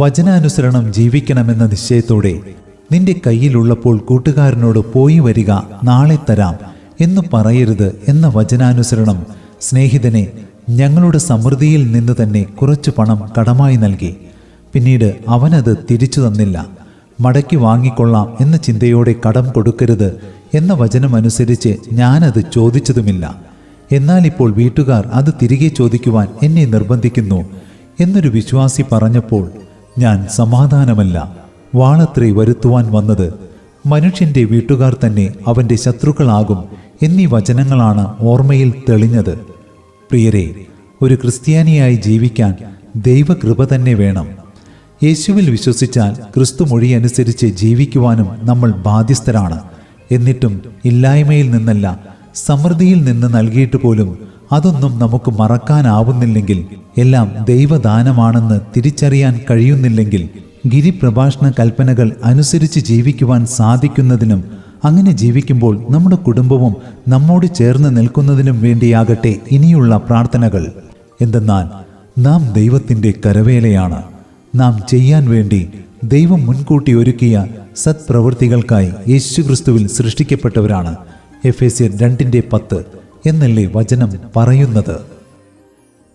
വചനാനുസരണം ജീവിക്കണമെന്ന നിശ്ചയത്തോടെ നിന്റെ കയ്യിലുള്ളപ്പോൾ കൂട്ടുകാരനോട് പോയി വരിക നാളെ തരാം എന്ന് പറയരുത് എന്ന വചനാനുസരണം സ്നേഹിതനെ ഞങ്ങളുടെ സമൃദ്ധിയിൽ നിന്ന് തന്നെ കുറച്ചു പണം കടമായി നൽകി. പിന്നീട് അവനത് തിരിച്ചു തന്നില്ല. മടക്കി വാങ്ങിക്കൊള്ളാം എന്ന ചിന്തയോടെ കടം കൊടുക്കരുത് എന്ന വചനമനുസരിച്ച് ഞാനത് ചോദിച്ചതുമില്ല. എന്നാൽ ഇപ്പോൾ വീട്ടുകാർ അത് തിരികെ ചോദിക്കുവാൻ എന്നെ നിർബന്ധിക്കുന്നു എന്നൊരു വിശ്വാസി പറഞ്ഞപ്പോൾ ഞാൻ സമാധാനമല്ല. വാളത്രേ വരുത്തുവാൻ വന്നത്. മനുഷ്യന്റെ വീട്ടുകാർ തന്നെ അവന്റെ ശത്രുക്കളാകും എന്നീ വചനങ്ങളാണ് ഓർമ്മയിൽ തെളിഞ്ഞത്. പ്രിയരെ ഒരു ക്രിസ്ത്യാനിയായി ജീവിക്കാൻ ദൈവകൃപ തന്നെ വേണം. യേശുവിൽ വിശ്വസിച്ചാൽ ക്രിസ്തു മൊഴി അനുസരിച്ച് ജീവിക്കുവാനും നമ്മൾ ബാധ്യസ്ഥരാണ്. എന്നിട്ടും ഇല്ലായ്മയിൽ നിന്നല്ല സമൃദ്ധിയിൽ നിന്ന് നൽകിയിട്ട് പോലും അതൊന്നും നമുക്ക് മറക്കാനാവുന്നില്ലെങ്കിൽ എല്ലാം ദൈവദാനമാണെന്ന് തിരിച്ചറിയാൻ കഴിയുന്നില്ലെങ്കിൽ ഗിരിപ്രഭാഷണ കൽപ്പനകൾ അനുസരിച്ച് ജീവിക്കുവാൻ സാധിക്കുന്നതിനും അങ്ങനെ ജീവിക്കുമ്പോൾ നമ്മുടെ കുടുംബവും നമ്മോട് ചേർന്ന് നിൽക്കുന്നതിനും വേണ്ടിയാകട്ടെ ഇനിയുള്ള പ്രാർത്ഥനകൾ. എന്തെന്നാൽ നാം ദൈവത്തിന്റെ കരവേലയാണ്. നാം ചെയ്യാൻ വേണ്ടി ദൈവം മുൻകൂട്ടി ഒരുക്കിയ സത്പ്രവൃത്തികൾക്കായി യേശുക്രിസ്തുവിൽ സൃഷ്ടിക്കപ്പെട്ടവരാണ്. എഫ് എസ് രണ്ടിന്റെ പത്ത് എന്നല്ലേ വചനം പറയുന്നത്?